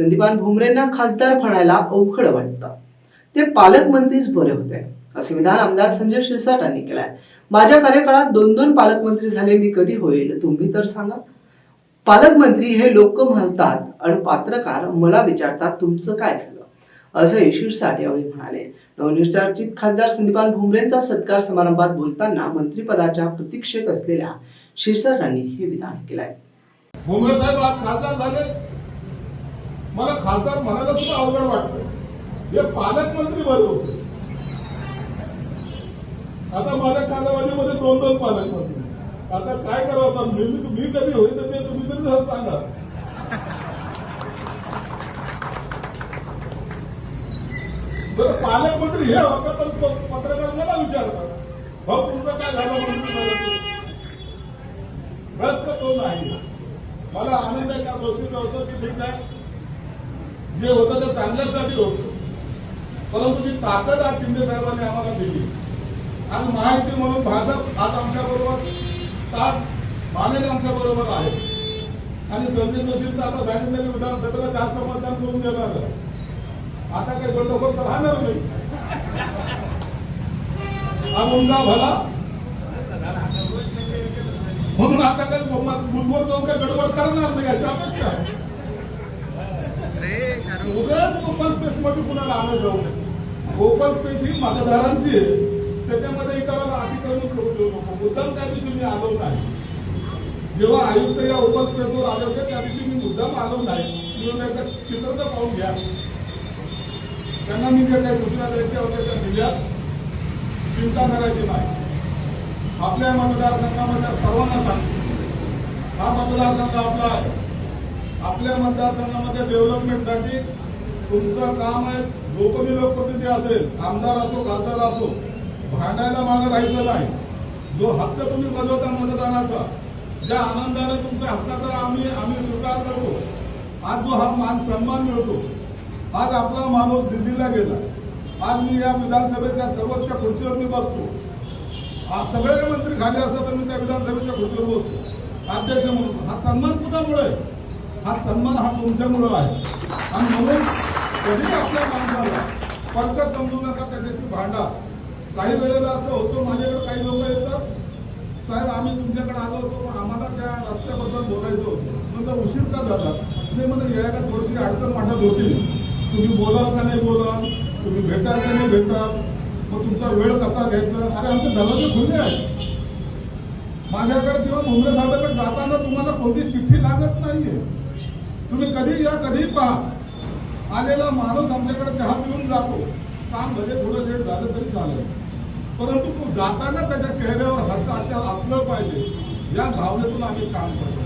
संदीपान भुमरेंना खासदार म्हणायला अवघड वाटतं. ते पालकमंत्रीच बरे होते असे विधान आमदार संजय शिरसाटांनी केलंय. माझ्या कार्यकाळात दोन दोन पालकमंत्री झाले मी कधी होईल तुम्ही तर सांगा. पालकमंत्री हे लोक म्हणतात आणि पात्रकार मला विचारतात तुमचं काय झालं? असं शिरसाट यावेळी म्हणाले. नवनिर्वाचित खासदार संदीपान भुमरेंचा सत्कार समारंभात बोलताना मंत्रीपदाच्या प्रतीक्षेत असलेल्या शिरसाटांनी हे विधान केलंय. भुमरे साहेब आज खासदार झाले. मला खासदार म्हणायला सुद्धा अवघड वाटतं हे पालकमंत्री बरे होते. आता माझ्या कालावधीमध्ये दोन दोन पालकमंत्री आता काय करावं आता? मी मी कधी होईल तर ते तुम्ही तरी सांगा. बरं पालकमंत्री हे होता तर पत्रकार मला विचारतात. भाऊ तुमचं काय झालं म्हणून प्रश्न तो नाही. मला आनंद एका गोष्टीचा होतो की ठीक आहे. जे होतं ते चांगल्यासाठी होतं. परंतु जी ताकद आज शिंदे साहेबांनी आम्हाला दिली आज माहिती म्हणून भाजप आज आमच्या बरोबर ताट मानेक आमच्या बरोबर आहे. आणि संजय जोशींचं आता सांगितलं विधानसभेला जास्त मतदान करून देणार आता काही बंडखोर तर राहणार नाही. हा मुलगा भला. म्हणून आता काही बुधवर जाऊन काही गडबड करणार नाही अशी अपेक्षा आहे. ओपन स्पेस मध्ये कुणाला आणत जाऊ नये. ओपन स्पेस ही मतदारांची आहे. त्याच्यामध्ये एकाला अतिक्रमण करू देऊ नको. मुद्दाम त्या दिवशी मी आलो नाही. जेव्हा आयुक्त या ओपन स्पेसवर आले होते त्या दिवशी मी मुद्दाम आलो नाही. चित्र तर पाहून घ्या. त्यांना मी ज्या काही सूचना द्यायच्या होत्या त्या दिल्या. चिंता करायची नाही. आपल्या मतदारसंघामध्ये सर्वांना सांगतो. हा मतदारसंघ आपला आहे. आपल्या मतदारसंघामध्ये डेव्हलपमेंटसाठी तुमचं काम आहे लोकनी लोकप्रतिनिधी असेल आमदार असो खासदार असो भांडायला मागं राहायचं नाही. जो हक्क तुम्ही बजवता मतदानाचा ज्या आनंदाने तुमच्या हक्काचा आम्ही आम्ही स्वीकार करतो. आज जो हा मान सन्मान मिळतो आज आपला माणूस दिल्लीला गेला. आज मी या विधानसभेच्या सर्वोच्च खुर्चीवर मी बसतो. आज सगळे मंत्री खाली असतात तर मी त्या विधानसभेच्या खुर्चीवर बसतो. अध्यक्ष म्हणून. हा सन्मान कुणामुळे आहे? हा सन्मान हा तुमच्यामुळं आहे. आणि म्हणून कधी आपल्या माणसाला फरक समजू नका त्याच्याशी भांडा. काही वेळेला असं होतं माझ्याकडे काही लोक येतात. साहेब आम्ही तुमच्याकडे आलो होतो पण आम्हाला त्या रस्त्याबद्दल बोलायचं होतं. म्हणलं उशीर का झाला? ते म्हणजे यायला थोडीशी अडचण वाटत होती. तुम्ही बोलाल का नाही बोलाल? तुम्ही भेटाल का नाही भेटाल? मग तुमचा वेळ कसा घ्यायचा? अरे आमचे दलाचे खुले आहेत. माझ्याकडे किंवा भुमरे साहेबांकडे जाताना तुम्हाला कोणती चिठ्ठी लागत नाहीये. तुम्ही कधी या कधी पहा. आलेला माणूस आमच्याकडे चहा पिऊन जातो. काम भले थोडं लेट झालं तरी चालेल. परंतु तो जाताना त्याच्या चेहऱ्यावर हस अशा असलं पाहिजे. या भावनेतून आम्ही काम करतो.